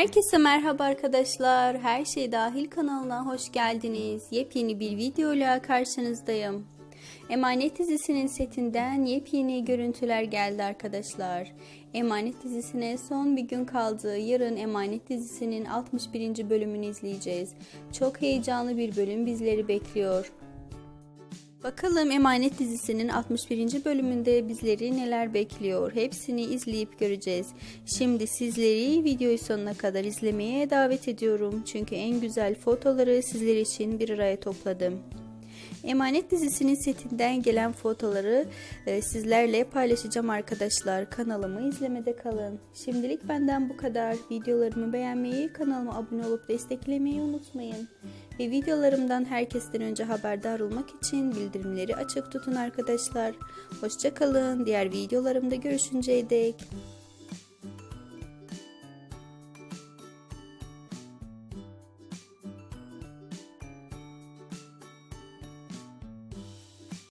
Herkese merhaba arkadaşlar. Her şey dahil kanalına hoş geldiniz. Yepyeni bir videoyla karşınızdayım. Emanet dizisinin setinden yepyeni görüntüler geldi arkadaşlar. Emanet dizisine son bir gün kaldı. Yarın Emanet dizisinin 61. bölümünü izleyeceğiz. Çok heyecanlı bir bölüm bizleri bekliyor. Bakalım Emanet dizisinin 61. bölümünde bizleri neler bekliyor? Hepsini izleyip göreceğiz. Şimdi sizleri videoyu sonuna kadar izlemeye davet ediyorum. Çünkü en güzel fotoları sizler için bir araya topladım. Emanet dizisinin setinden gelen fotoları e, sizlerle paylaşacağım arkadaşlar. Kanalımı izlemede kalın. Şimdilik benden bu kadar. Videolarımı beğenmeyi, kanalıma abone olup desteklemeyi unutmayın. Ve videolarımdan herkesten önce haberdar olmak için bildirimleri açık tutun arkadaşlar. Hoşçakalın. Diğer videolarımda görüşünceye dek.